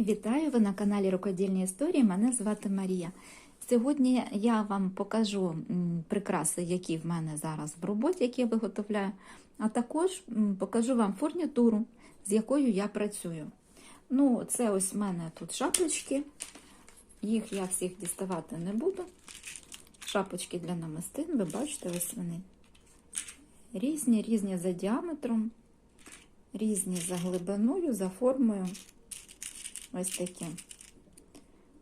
Вітаю! Ви на каналі Рукодільні історії. Мене звати Марія. Сьогодні я вам покажу прикраси, які в мене зараз в роботі, які я виготовляю, а також покажу вам фурнітуру, з якою я працюю. Ну, це ось в мене тут шапочки. Їх я всіх діставати не буду. Шапочки для намистин, ви бачите, ось вони. Різні, різні за діаметром, різні за глибиною, за формою. Ось такі.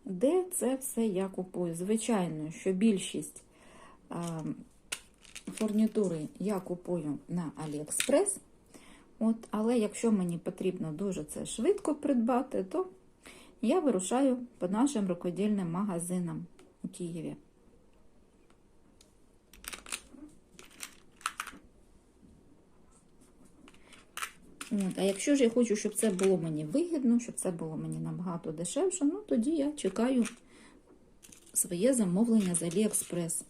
Де це все я купую? Звичайно, що більшість фурнітури я купую на Aliexpress. От, але якщо мені потрібно дуже це швидко придбати, то я вирушаю по нашим рукодільним магазинам у Києві. От, а якщо ж я хочу, щоб це було мені вигідно, щоб це було мені набагато дешевше, ну тоді я чекаю своє замовлення з AliExpress.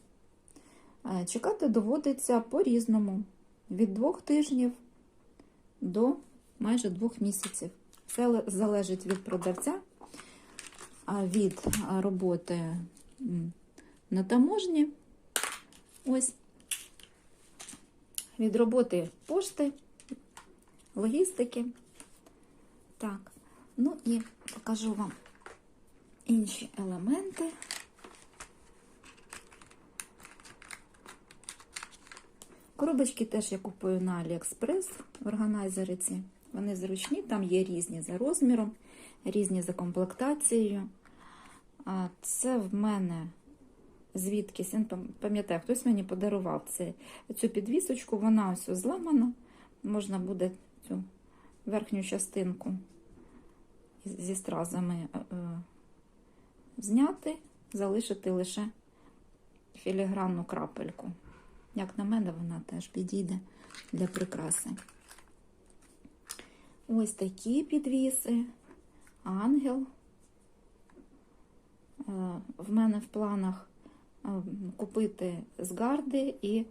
Чекати доводиться по-різному: від двох тижнів до майже двох місяців. Це залежить від продавця, від роботи на таможні. Ось від роботи пошти логістики. Так, ну і покажу вам інші елементи. Коробочки теж я купую на AliExpress в органайзери ці. Вони зручні, там є різні за розміром, різні за комплектацією. Це в мене звідкись, пам'ятаю, хтось мені подарував цю підвісочку, вона ось зламана. Можна буде цю верхню частинку зі стразами е, зняти, залишити лише філігранну крапельку. Як на мене, вона теж підійде для прикраси. Ось такі підвіси, ангел. Е, В мене в планах е, купити згарди і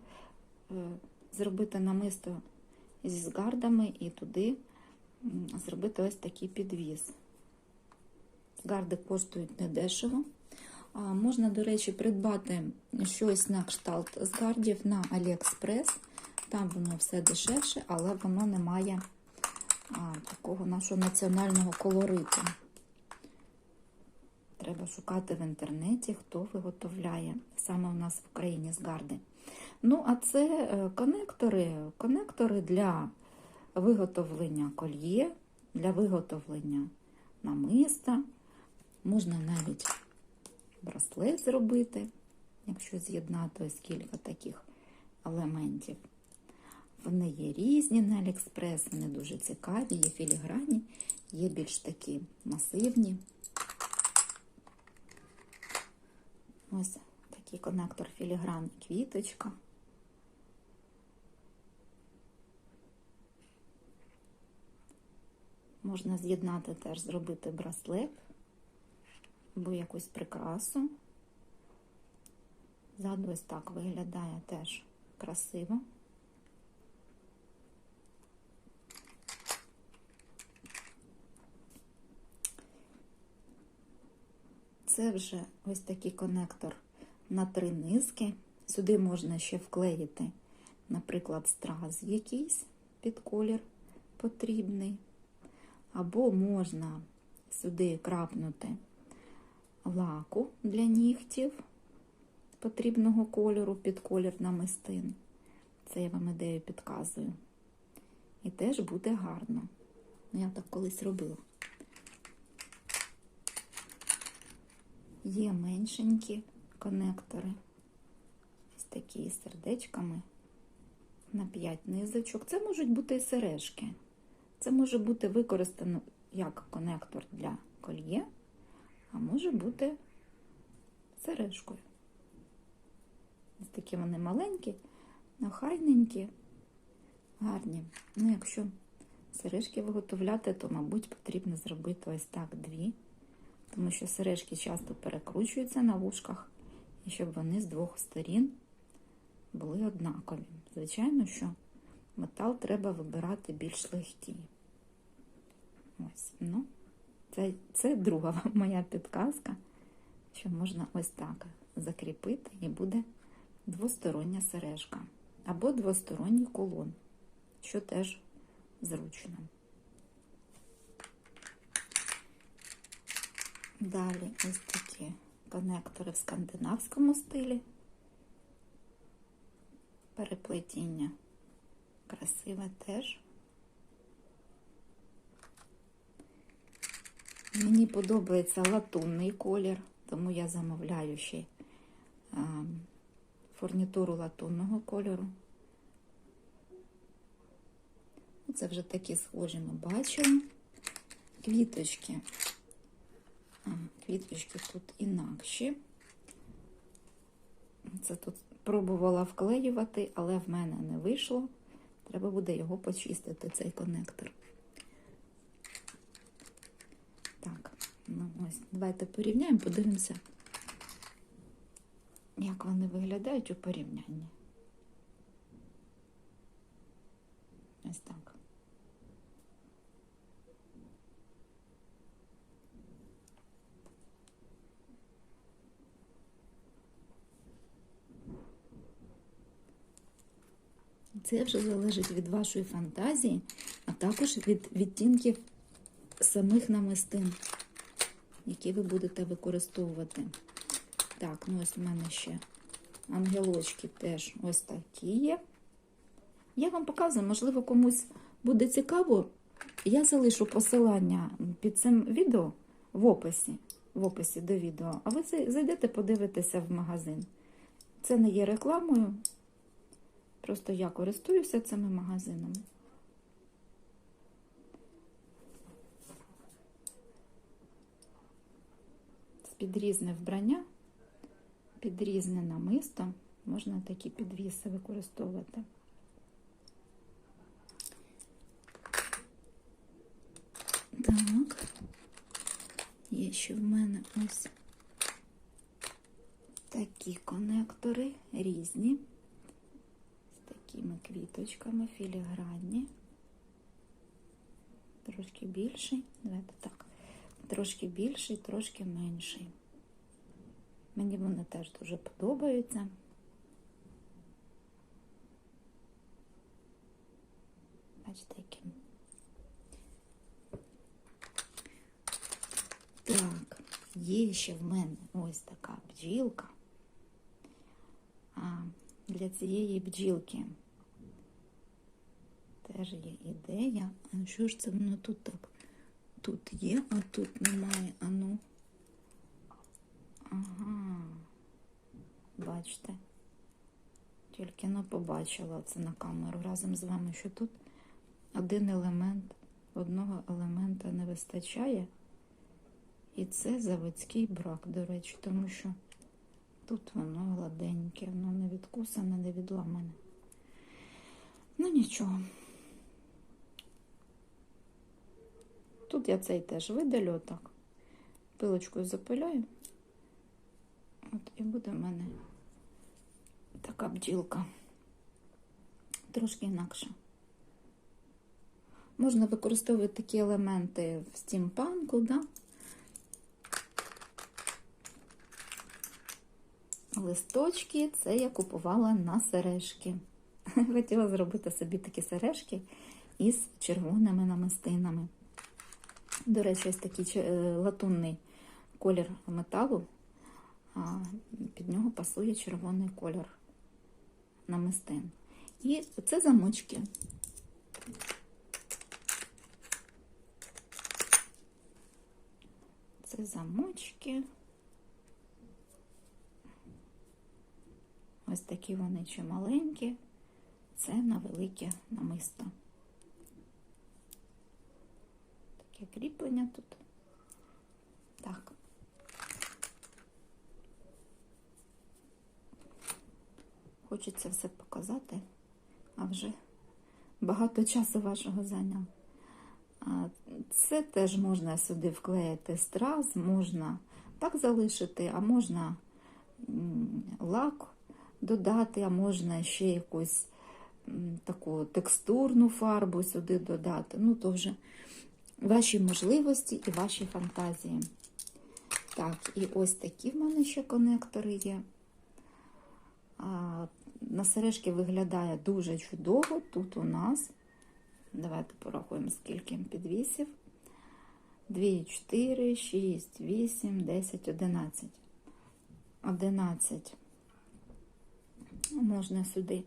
зробити намисто зі згардами і туди зробити ось такий підвіз. Згарди коштують недешево. Можна, до речі, придбати щось на кшталт згардів на AliExpress. Там воно все дешевше, але воно не має такого нашого національного колориту. Треба шукати в інтернеті, хто виготовляє саме у нас в Україні згарди. Ну, а це конектори, конектори для виготовлення кольє, для виготовлення намиста. Можна навіть браслет зробити, якщо з'єднати ось кілька таких елементів. Вони є різні на Аліекспрес, вони дуже цікаві, є філігранні, є більш такі масивні. Ось такий конектор філігран квіточка. Можна з'єднати теж, зробити браслет або якусь прикрасу. Ззаду ось так виглядає теж красиво. Це вже ось такий конектор на три низки. Сюди можна ще вклеїти, наприклад, страз якийсь під колір потрібний. Або можна сюди крапнути лаку для нігтів потрібного кольору під колір намистин. Це я вам ідею підказую. І теж буде гарно. Я так колись робила. Є меншенькі конектори. Ось такі з сердечками на 5 низочок. Це можуть бути і сережки. Це може бути використано як конектор для кольє, а може бути сережкою. Ось такі вони маленькі, охайненькі, гарні. Ну, якщо сережки виготовляти, то, мабуть, потрібно зробити ось так дві, тому що сережки часто перекручуються на вушках, і щоб вони з двох сторін були однакові. Звичайно, що метал треба вибирати більш легкий. Ось, ну, Це, це друга моя підказка, що можна ось так закріпити і буде двостороння сережка або двосторонній кулон, що теж зручно. Далі ось такі конектори в скандинавському стилі. Переплетіння красиве теж. Мені подобається латунний колір, тому я замовляю ще а, фурнітуру латунного кольору. Це вже такі схожі ми бачимо. Квіточки. Квіточки тут інакші. Це тут пробувала вклеювати, але в мене не вийшло. Треба буде його почистити, цей конектор. Так, ну ось, давайте порівняємо, подивимося, як вони виглядають у порівнянні. Ось так. Це вже залежить від вашої фантазії, а також від відтінків самих намистин, які ви будете використовувати. Так, ну ось у мене ще ангелочки теж ось такі є. Я вам показую, можливо, комусь буде цікаво. Я залишу посилання під цим відео в описі, в описі до відео, а ви зайдете, подивитеся в магазин. Це не є рекламою. Просто я користуюся цими магазинами. Під різне вбрання, під різне намисто можна такі підвіси використовувати. Так, є ще в мене ось такі конектори різні такими квіточками філігранні. Трошки більший. Давайте так. Трошки більший, трошки менший. Мені вони теж дуже подобаються. Бачите, які. Так, є ще в мене ось така бджілка. А для цієї бджілки теж є ідея. А що ж це воно тут так? Тут є, а тут немає. А ну. Ага. Бачите? Тільки ну побачила це на камеру разом з вами, що тут один елемент, одного елемента не вистачає. І це заводський брак, до речі, тому що тут воно гладеньке, воно не відкусане, не відламане. Ну нічого. Тут я цей теж видалю отак. Пилочкою запиляю. От і буде в мене така бджілка. Трошки інакше. Можна використовувати такі елементи в стімпанку, да? Листочки це я купувала на сережки. Хотіла зробити собі такі сережки із червоними намистинами. До речі, ось такий латунний колір металу, а під нього пасує червоний колір намистин. І це замочки. Це замочки. Ось такі вони чималенькі. Це на велике намисто. Таке кріплення тут. Так. Хочеться все показати, а вже багато часу вашого зайняв. Це теж можна сюди вклеїти страз, можна так залишити, а можна лак додати, а можна ще якусь таку текстурну фарбу сюди додати. Ну, то вже ваші можливості і ваші фантазії. Так, і ось такі в мене ще конектори є. А, на сережки виглядає дуже чудово. Тут у нас, давайте порахуємо, скільки підвісів. 2, 4, 6, 8, 10, 11. 11. Можна сюди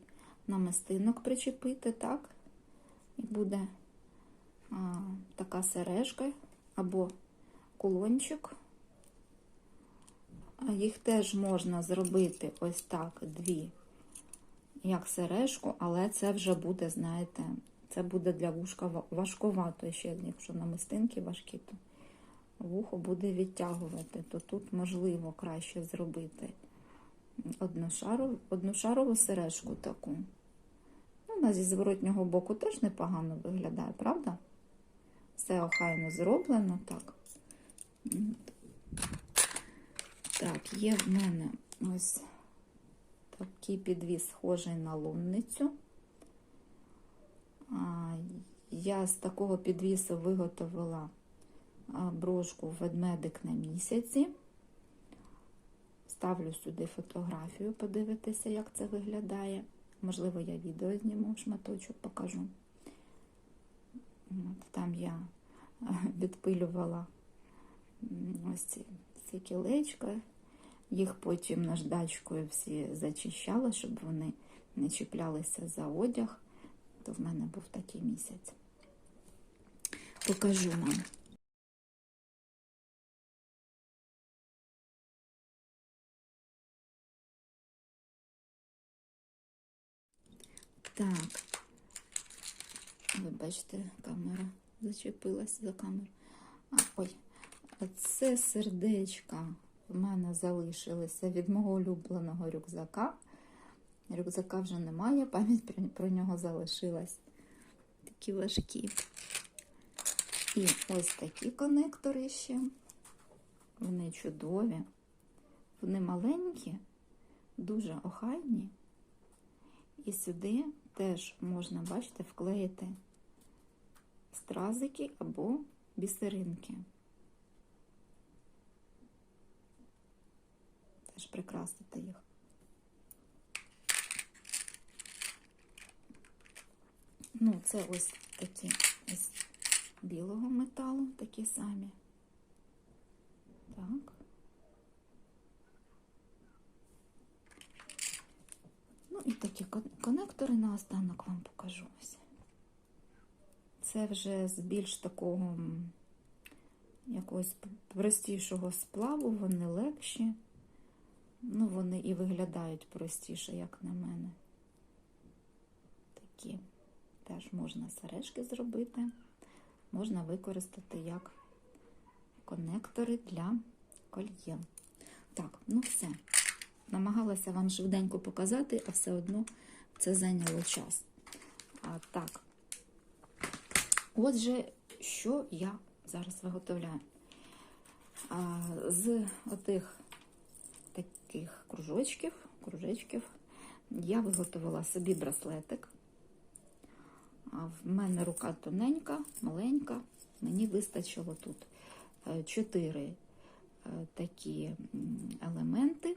намистинок причепити, так? І буде така сережка або кулончик. Їх теж можна зробити ось так, дві, як сережку, але це вже буде, знаєте, це буде для вушка ва- важкувато ще, якщо намистинки важкі, то вухо буде відтягувати, то тут можливо краще зробити одношарову, одношарову сережку таку. Ну, вона зі зворотнього боку теж непогано виглядає, правда? Все охайно зроблено так. Так, є в мене ось такий підвіз, схожий на лунницю. Я з такого підвісу виготовила брошку ведмедик на місяці. Ставлю сюди фотографію, подивитися, як це виглядає. Можливо, я відео зніму, шматочок покажу. Там я відпилювала ось ці, ці кілечка. Їх потім наждачкою всі зачищала, щоб вони не чіплялися за одяг. То в мене був такий місяць. Покажу вам. Так. Вибачте, камера зачепилася за камеру. А, ой, це сердечка в мене залишилися від мого улюбленого рюкзака. Рюкзака вже немає, пам'ять про- про нього залишилась. Такі важкі. І ось такі конектори ще. Вони чудові. Вони маленькі, дуже охайні. І сюди теж можна, бачите, вклеїти стразики або бісеринки. Теж прикрасити їх. Ну, це ось такі із білого металу, такі самі. Так. Ну і такі кон- конектори наостанок вам покажу. Це вже з більш такого якогось простішого сплаву, вони легші. Ну, вони і виглядають простіше, як на мене. Такі теж можна сережки зробити, можна використати як конектори для кольє. Так, ну все. Намагалася вам швиденько показати, а все одно це зайняло час. А, так. Отже, що я зараз виготовляю? А, з отих таких кружочків, кружечків я виготовила собі браслетик. А в мене рука тоненька, маленька. Мені вистачило тут е, чотири е, такі елементи.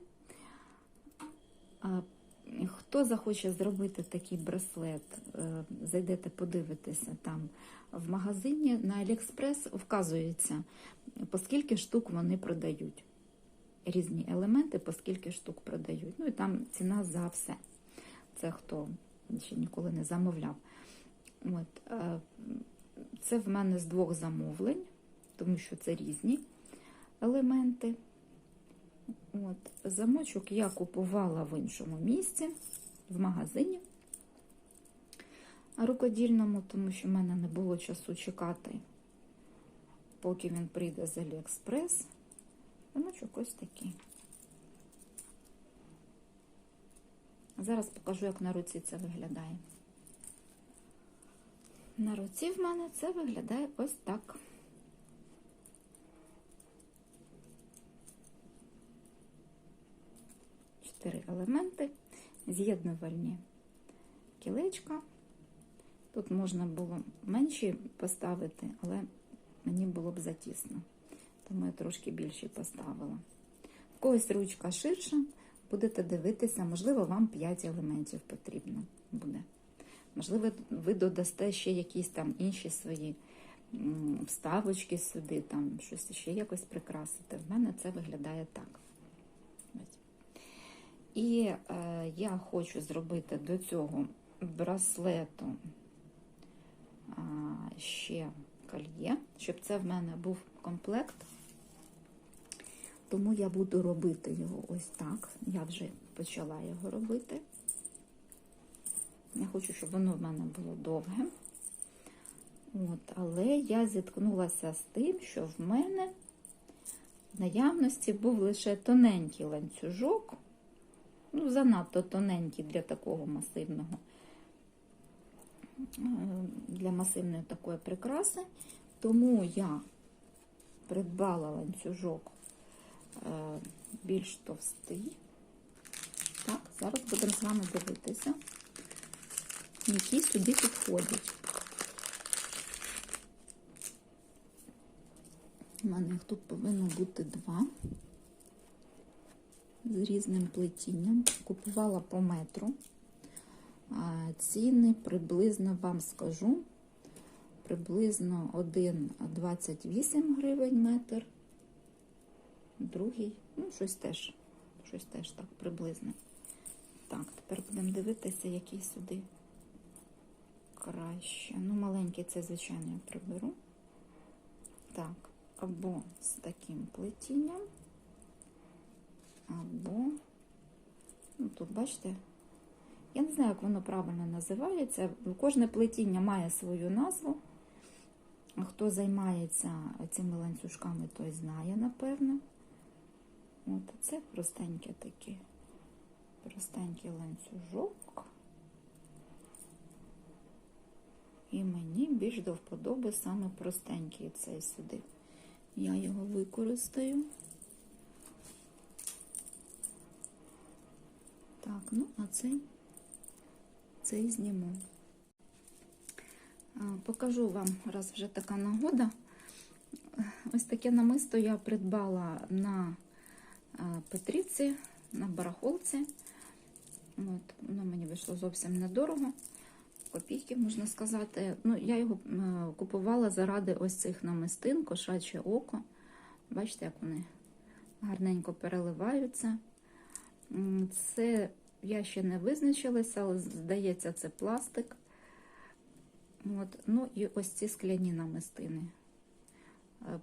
Хто захоче зробити такий браслет, е, зайдете, подивитися там в магазині на Аліекспрес вказується, по скільки штук вони продають. Різні елементи, по скільки штук продають. Ну і там ціна за все. Це хто ще ніколи не замовляв. От, е, це в мене з двох замовлень, тому що це різні елементи. От, замочок я купувала в іншому місці, в магазині рукодільному, тому що в мене не було часу чекати, поки він прийде з Аліекспрес. Замочок ось такий. Зараз покажу, як на руці це виглядає. На руці в мене це виглядає ось так. Чотири елементи, з'єднувальні кілечка. Тут можна було менші поставити, але мені було б затісно. Тому я трошки більше поставила. В когось ручка ширша, будете дивитися, можливо, вам 5 елементів потрібно буде. Можливо, ви додасте ще якісь там інші свої вставочки сюди, там щось ще якось прикрасити. В мене це виглядає так. І е, я хочу зробити до цього браслету а, ще кольє, щоб це в мене був комплект. Тому я буду робити його ось так. Я вже почала його робити. Я хочу, щоб воно в мене було довге. От, але я зіткнулася з тим, що в мене в наявності був лише тоненький ланцюжок, ну, занадто тоненький для такого масивного, е, для масивної такої прикраси. Тому я придбала ланцюжок е, більш товстий. Так, зараз будемо з вами дивитися, які сюди підходять. У мене їх тут повинно бути два з різним плетінням. Купувала по метру. Ціни приблизно вам скажу. Приблизно 1,28 гривень метр. Другий, ну, щось теж, щось теж так приблизно. Так, тепер будемо дивитися, який сюди краще. Ну, маленький це, звичайно, я приберу. Так, або з таким плетінням, або, ну тут, бачите, я не знаю, як воно правильно називається. Кожне плетіння має свою назву. Хто займається цими ланцюжками, той знає, напевно. От це простеньке таке, простенький ланцюжок. І мені більш до вподоби саме простенький цей сюди. Я його використаю. Так, ну, а цей, цей зніму. Покажу вам, раз вже така нагода. Ось таке намисто я придбала на Петрівці, на барахолці. От, Воно мені вийшло зовсім недорого. Копійки, можна сказати. Ну, Я його купувала заради ось цих намистин, кошаче око. Бачите, як вони гарненько переливаються. Це я ще не визначилася, але здається, це пластик. От. Ну і ось ці скляні намистини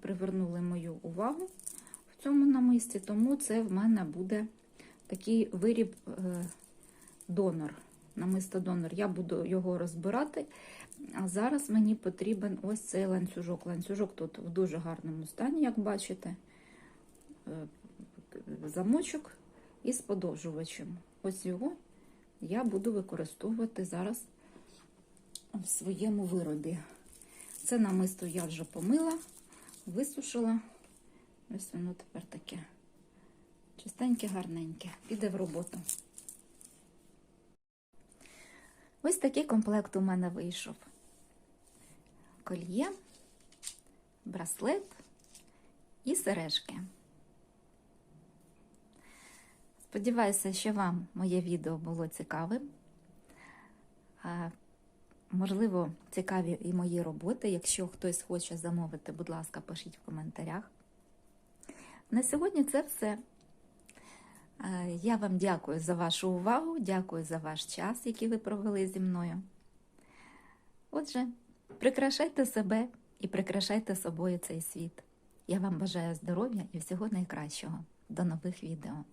привернули мою увагу в цьому намисті, тому це в мене буде такий виріб донор. Намисто донор. Я буду його розбирати. А зараз мені потрібен ось цей ланцюжок. Ланцюжок тут в дуже гарному стані, як бачите, замочок із подовжувачем. Ось його я буду використовувати зараз в своєму виробі. Це намисто я вже помила, висушила. Ось воно тепер таке чистеньке, гарненьке. Піде в роботу. Ось такий комплект у мене вийшов. Кольє, браслет і сережки. Сподіваюся, що вам моє відео було цікавим. Можливо, цікаві і мої роботи. Якщо хтось хоче замовити, будь ласка, пишіть в коментарях. На сьогодні це все. Я вам дякую за вашу увагу, дякую за ваш час, який ви провели зі мною. Отже, прикрашайте себе і прикрашайте собою цей світ. Я вам бажаю здоров'я і всього найкращого. До нових відео!